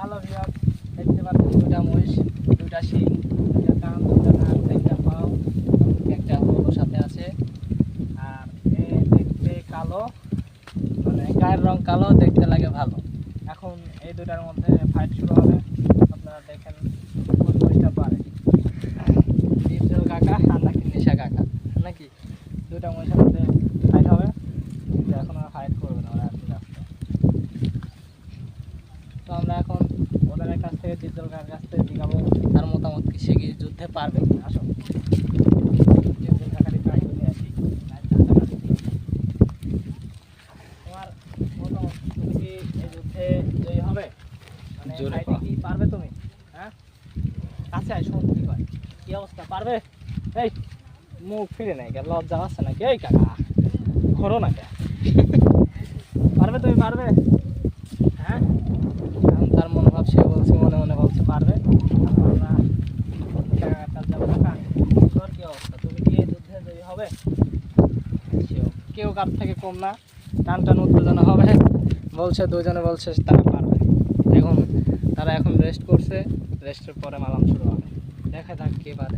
ভালো ভিয়ার দেখতে পাচ্ছেন দুটা মহিষ দুটা শিং দুটা একটা পাও একটা হলো সাথে আছে আর এ দেখতে কালো মানে গায়ের রং কালো দেখতে লাগে ভালো এখন এই দুটার মধ্যে ফাইট শুরু হবে আপনারা দেখেন কোন মহিষটা পারে দীপজল কাকা আর নাকি নেশা কাকা নাকি দুটা মহিষের মধ্যে ফাইট হবে। কিন্তু এখন আর হাইট করবে না ওরা আস্তে আস্তে তো আমরা এখন ওদের কাছ থেকে কাকার কাছ থেকে জিগাবো তার মতামত কি সে কি যুদ্ধে পারবে কি? আসো। মানে পারবে তুমি? হ্যাঁ? কাছে আয় শোন কি কয় কি অবস্থা? পারবে? এই মুখ ফিরে নাই কেন লজ্জা আছে নাকি? এই কাকা, ঘোরো না কে পারবে তুমি, পারবে? হ্যাঁ? তার মনোভাব সে বলছে, মনে মনে বলছে পারবে। কি অবস্থা? তুমি কি হবে? কেউ কার থেকে কম না। টান টান উত্তেজনা হবে। বলছে, দুজনে বলছে, তারা পারবে। এখন তারা এখন রেস্ট করছে। রেস্টের পরে মালাম শুরু হবে। দেখা যাক কে পারে।